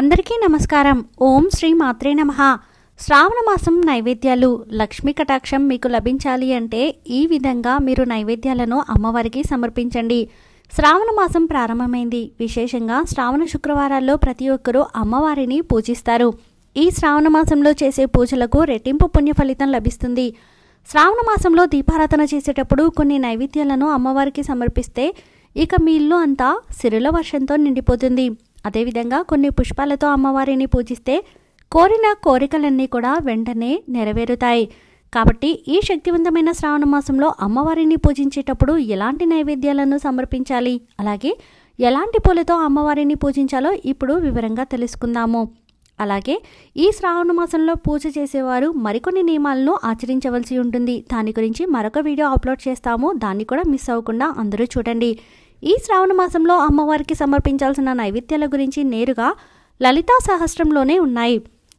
అందరికీ నమస్కారం. ఓం శ్రీ మాత్రే నమ. శ్రావణ మాసం నైవేద్యాలు లక్ష్మీ కటాక్షం మీకు లభించాలి అంటే ఈ విధంగా మీరు నైవేద్యాలను అమ్మవారికి సమర్పించండి. శ్రావణ మాసం ప్రారంభమైంది. విశేషంగా శ్రావణ శుక్రవారాల్లో ప్రతి ఒక్కరూ అమ్మవారిని పూజిస్తారు. ఈ శ్రావణ మాసంలో చేసే పూజలకు రెట్టింపు పుణ్య ఫలితం లభిస్తుంది. శ్రావణ మాసంలో దీపారాధన చేసేటప్పుడు కొన్ని నైవేద్యాలను అమ్మవారికి సమర్పిస్తే ఇక మీ ఇల్లు అంతా సిరుల వర్షంతో నిండిపోతుంది. అదేవిధంగా కొన్ని పుష్పాలతో అమ్మవారిని పూజిస్తే కోరిన కోరికలన్నీ కూడా వెంటనే నెరవేరుతాయి. కాబట్టి ఈ శక్తివంతమైన శ్రావణ మాసంలో అమ్మవారిని పూజించేటప్పుడు ఎలాంటి నైవేద్యాలను సమర్పించాలి? అలాగే ఎలాంటి పూలతో అమ్మవారిని పూజించాలో ఇప్పుడు వివరంగా తెలుసుకుందాము. అలాగే ఈ శ్రావణ మాసంలో పూజ చేసేవారు మరికొన్ని నియమాలను ఆచరించవలసి ఉంటుంది. దాని గురించి మరొక వీడియో అప్లోడ్ చేస్తాము. దాన్ని కూడా మిస్ అవ్వకుండా అందరూ చూడండి. ఈ శ్రావణ మాసంలో అమ్మవారికి సమర్పించాల్సిన నైవేద్యాల గురించి నేరుగా లలితా సహస్రంలోనే ఉన్నాయి.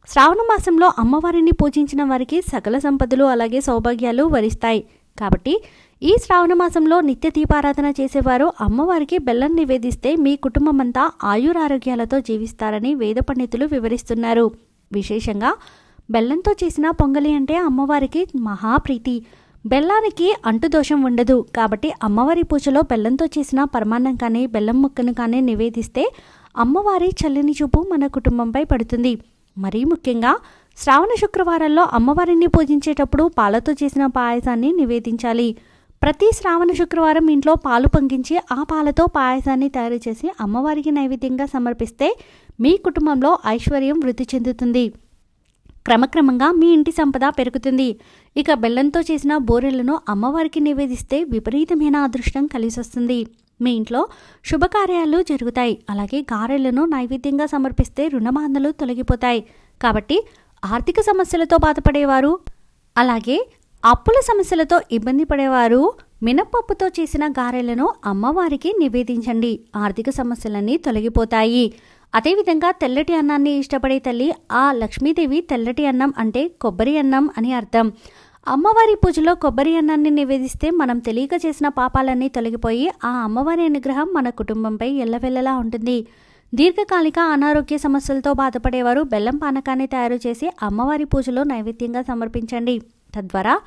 శ్రావణ మాసంలో అమ్మవారిని పూజించిన వారికి సకల సంపదలు అలాగే సౌభాగ్యాలు వరిస్తాయి. కాబట్టి ఈ శ్రావణ మాసంలో నిత్య దీపారాధన చేసేవారు అమ్మవారికి బెల్లం నివేదిస్తే మీ కుటుంబమంతా ఆయురారోగ్యాలతో జీవిస్తారని వేద పండితులు వివరిస్తున్నారు. విశేషంగా బెల్లంతో చేసిన పొంగలి అంటే అమ్మవారికి మహాప్రీతి బెల్లానికి అంటుదోషం ఉండదు. కాబట్టి అమ్మవారి పూజలో బెల్లంతో చేసిన పరమాన్నం కానీ బెల్లం ముక్కను కానీ నివేదిస్తే అమ్మవారి చల్లని చూపు మన కుటుంబంపై పడుతుంది. మరీ ముఖ్యంగా శ్రావణ శుక్రవారాల్లో అమ్మవారిని పూజించేటప్పుడు పాలతో చేసిన పాయసాన్ని నివేదించాలి. ప్రతి శ్రావణ శుక్రవారం ఇంట్లో పాలు పొంగించి ఆ పాలతో పాయసాన్ని తయారు చేసి అమ్మవారికి నైవేద్యంగా సమర్పిస్తే మీ కుటుంబంలో ఐశ్వర్యం వృద్ధి చెందుతుంది. క్రమక్రమంగా మీ ఇంటి సంపద పెరుగుతుంది. ఇక బెల్లంతో చేసిన బోరెలను అమ్మవారికి నివేదిస్తే విపరీతమైన అదృష్టం కలిసొస్తుంది. మీ ఇంట్లో శుభకార్యాలు జరుగుతాయి. అలాగే గారెలను నైవేద్యంగా సమర్పిస్తే రుణబాధలు తొలగిపోతాయి. కాబట్టి ఆర్థిక సమస్యలతో బాధపడేవారు అలాగే అప్పుల సమస్యలతో ఇబ్బంది పడేవారు మినపప్పుతో చేసిన గారెలను అమ్మవారికి నివేదించండి. ఆర్థిక సమస్యలన్నీ తొలగిపోతాయి. అదేవిధంగా తెల్లటి అన్నాన్ని ఇష్టపడే తల్లి ఆ లక్ష్మీదేవి తెల్లటి అన్నం అంటే కొబ్బరి అన్నం అని అర్థం. అమ్మవారి పూజలో కొబ్బరి అన్నాన్ని నివేదిస్తే మనం తెలియక చేసిన పాపాలన్నీ తొలగిపోయి ఆ అమ్మవారి అనుగ్రహం మన కుటుంబంపై ఎల్లవెల్లలా ఉంటుంది. దీర్ఘకాలిక అనారోగ్య సమస్యలతో బాధపడేవారు బెల్లం పానకాన్ని తయారు చేసి అమ్మవారి పూజలో నైవేద్యంగా సమర్పించండి. తద్వారా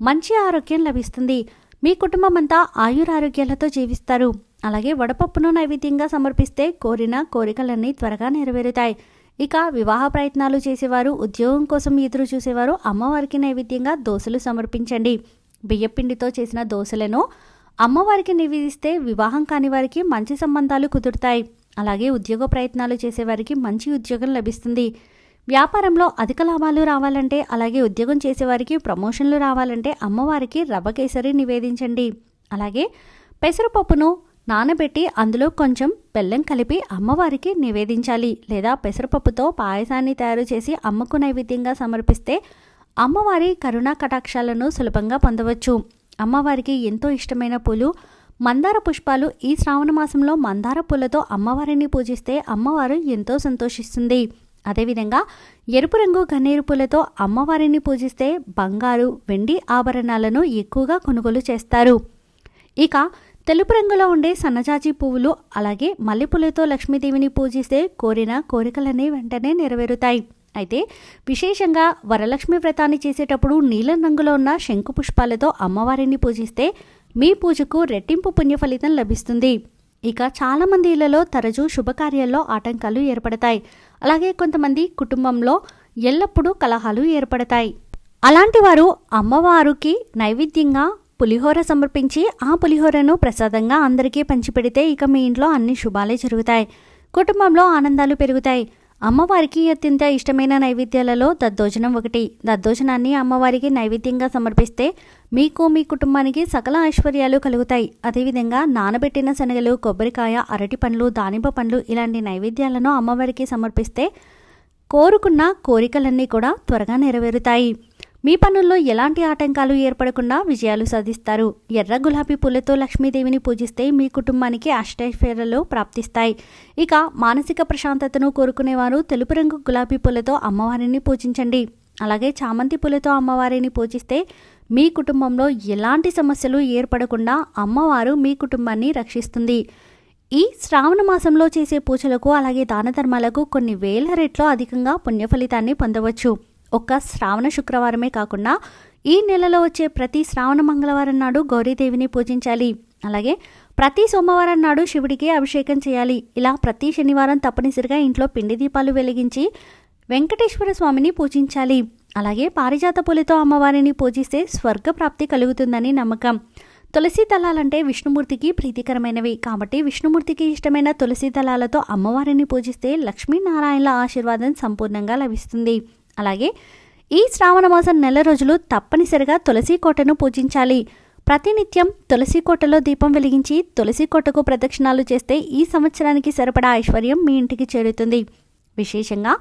మంచి ఆరోగ్యం లభిస్తుంది. మీ కుటుంబం అంతా ఆయురారోగ్యాలతో జీవిస్తారు. అలాగే వడపప్పును నైవేద్యంగా సమర్పిస్తే కోరిన కోరికలన్నీ త్వరగా నెరవేరుతాయి. ఇక వివాహ ప్రయత్నాలు చేసేవారు ఉద్యోగం కోసం ఎదురు చూసేవారు అమ్మవారికి నైవేద్యంగా దోశలు సమర్పించండి. బియ్యపిండితో చేసిన దోశలను అమ్మవారికి నివేదిస్తే వివాహం కాని వారికి మంచి సంబంధాలు కుదురుతాయి. అలాగే ఉద్యోగ ప్రయత్నాలు చేసేవారికి మంచి ఉద్యోగం లభిస్తుంది. వ్యాపారంలో అధిక లాభాలు రావాలంటే అలాగే ఉద్యోగం చేసేవారికి ప్రమోషన్లు రావాలంటే అమ్మవారికి రవ్వ కేసరి నివేదించండి. అలాగే పెసరపప్పును నానబెట్టి అందులో కొంచెం బెల్లం కలిపి అమ్మవారికి నివేదించాలి లేదా పెసరపప్పుతో పాయసాన్ని తయారు చేసి అమ్మకు నైవేద్యంగా సమర్పిస్తే అమ్మవారి కరుణా కటాక్షాలను సులభంగా పొందవచ్చు. అమ్మవారికి ఎంతో ఇష్టమైన పూలు మందార పుష్పాలు ఈ శ్రావణ మాసంలో మందార పూలతో అమ్మవారిని పూజిస్తే అమ్మవారు ఎంతో సంతోషిస్తుంది. అదేవిధంగా ఎరుపు రంగు గన్నేరు పూలతో అమ్మవారిని పూజిస్తే బంగారు వెండి ఆభరణాలను ఎక్కువగా కొనుగోలు చేస్తారు. ఇక తెలుపు రంగులో ఉండే సన్నజాజి పువ్వులు అలాగే మల్లెపూలతో లక్ష్మీదేవిని పూజిస్తే కోరిన కోరికలన్నీ వెంటనే నెరవేరుతాయి. అయితే విశేషంగా వరలక్ష్మి వ్రతాన్ని చేసేటప్పుడు నీలం రంగులో ఉన్న శంకు పుష్పాలతో అమ్మవారిని పూజిస్తే మీ పూజకు రెట్టింపు పుణ్య ఫలితం లభిస్తుంది. ఇక చాలామంది ఇళ్ళలో తరచూ శుభకార్యాల్లో ఆటంకాలు ఏర్పడతాయి. అలాగే కొంతమంది కుటుంబంలో ఎల్లప్పుడూ కలహాలు ఏర్పడతాయి. అలాంటి వారు అమ్మవారికి నైవేద్యంగా పులిహోర సమర్పించి ఆ పులిహోరను ప్రసాదంగా అందరికీ పంచిపెడితే ఇక మీ ఇంట్లో అన్ని శుభాలే జరుగుతాయి. కుటుంబంలో ఆనందాలు పెరుగుతాయి. అమ్మవారికి అత్యంత ఇష్టమైన నైవేద్యాలలో దద్దోజనం ఒకటి. దద్దోజనాన్ని అమ్మవారికి నైవేద్యంగా సమర్పిస్తే మీకు మీ కుటుంబానికి సకల ఐశ్వర్యాలు కలుగుతాయి. అదేవిధంగా నానబెట్టిన శనగలు కొబ్బరికాయ అరటి పండ్లు దానిమ్మ పండ్లు ఇలాంటి నైవేద్యాలను అమ్మవారికి సమర్పిస్తే కోరుకున్న కోరికలన్నీ కూడా త్వరగా నెరవేరుతాయి. మీ పనుల్లో ఎలాంటి ఆటంకాలు ఏర్పడకుండా విజయాలు సాధిస్తారు. ఎర్ర గులాబీ పూలతో లక్ష్మీదేవిని పూజిస్తే మీ కుటుంబానికి అష్టైశ్వర్యాలు ప్రాప్తిస్తాయి. ఇక మానసిక ప్రశాంతతను కోరుకునేవారు తెలుపు రంగు గులాబీ పూలతో అమ్మవారిని పూజించండి. అలాగే చామంతి పూలతో అమ్మవారిని పూజిస్తే మీ కుటుంబంలో ఎలాంటి సమస్యలు ఏర్పడకుండా అమ్మవారు మీ కుటుంబాన్ని రక్షిస్తుంది. ఈ శ్రావణ మాసంలో చేసే పూజలకు అలాగే దాన ధర్మాలకు కొన్ని వేల రెట్లు అధికంగా పుణ్యఫలితాన్ని పొందవచ్చు. ఒక్క శ్రావణ శుక్రవారమే కాకుండా ఈ నెలలో వచ్చే ప్రతి శ్రావణ మంగళవారం నాడు గౌరీదేవిని పూజించాలి. అలాగే ప్రతి సోమవారం నాడు శివుడికి అభిషేకం చేయాలి. ఇలా ప్రతి శనివారం తప్పనిసరిగా ఇంట్లో పిండి దీపాలు వెలిగించి వెంకటేశ్వర స్వామిని పూజించాలి. అలాగే పారిజాత పూలతో అమ్మవారిని పూజిస్తే స్వర్గ ప్రాప్తి కలుగుతుందని నమ్మకం. తులసి దళాలంటే విష్ణుమూర్తికి ప్రీతికరమైనవి. కాబట్టి విష్ణుమూర్తికి ఇష్టమైన తులసి దళాలతో అమ్మవారిని పూజిస్తే లక్ష్మీనారాయణల ఆశీర్వాదం సంపూర్ణంగా లభిస్తుంది. అలాగే ఈ శ్రావణ మాసం నెల రోజులు తప్పనిసరిగా తులసి కోటను పూజించాలి. ప్రతినిత్యం తులసి కోటలో దీపం వెలిగించి తులసి కోటకు ప్రదక్షిణాలు చేస్తే ఈ సంవత్సరానికి సరిపడా ఐశ్వర్యం మీ ఇంటికి చేరుతుంది. విశేషంగా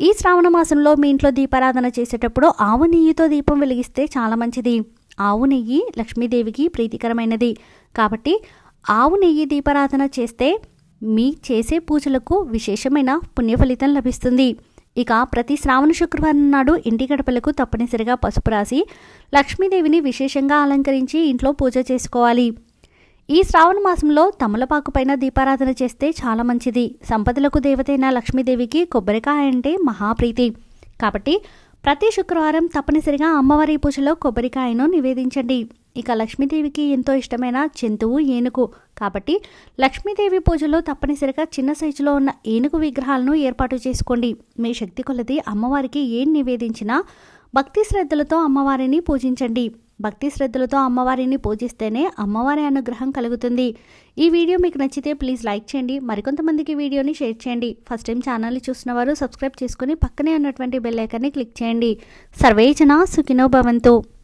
ఈ శ్రావణ మాసంలో మీ ఇంట్లో దీపారాధన చేసేటప్పుడు ఆవు నెయ్యితో దీపం వెలిగిస్తే చాలా మంచిది. ఆవు నెయ్యి లక్ష్మీదేవికి ప్రీతికరమైనది. కాబట్టి ఆవు నెయ్యి దీపారాధన చేస్తే మీ చేసే పూజలకు విశేషమైన పుణ్యఫలితం లభిస్తుంది. ఇక ప్రతి శ్రావణ శుక్రవారం నాడు ఇంటి గడపలకు తప్పనిసరిగా పసుపు రాసి లక్ష్మీదేవిని విశేషంగా అలంకరించి ఇంట్లో పూజ చేసుకోవాలి. ఈ శ్రావణ మాసంలో తమలపాకు పైన దీపారాధన చేస్తే చాలా మంచిది. సంపదలకు దేవతైన లక్ష్మీదేవికి కొబ్బరికాయ అంటే మహాప్రీతి. కాబట్టి ప్రతి శుక్రవారం తప్పనిసరిగా అమ్మవారి పూజలో కొబ్బరికాయను నివేదించండి. ఇక లక్ష్మీదేవికి ఎంతో ఇష్టమైన జంతువు ఏనుగు. కాబట్టి లక్ష్మీదేవి పూజలో తప్పనిసరిగా చిన్న సైజులో ఉన్న ఏనుగు విగ్రహాలను ఏర్పాటు చేసుకోండి. మీ శక్తి కొలది అమ్మవారికి ఏం నివేదించినా భక్తి శ్రద్ధలతో అమ్మవారిని పూజించండి. భక్తి శ్రద్ధలతో అమ్మవారిని పూజిస్తేనే అమ్మవారి అనుగ్రహం కలుగుతుంది. ఈ వీడియో మీకు నచ్చితే ప్లీజ్ లైక్ చేయండి. మరికొంతమందికి వీడియోని షేర్ చేయండి. ఫస్ట్ టైం ఛానల్ని చూసిన వారు సబ్స్క్రైబ్ చేసుకుని పక్కనే ఉన్నటువంటి బెల్ ఐకాన్ని క్లిక్ చేయండి. సర్వేజన సుఖినో భవంతు.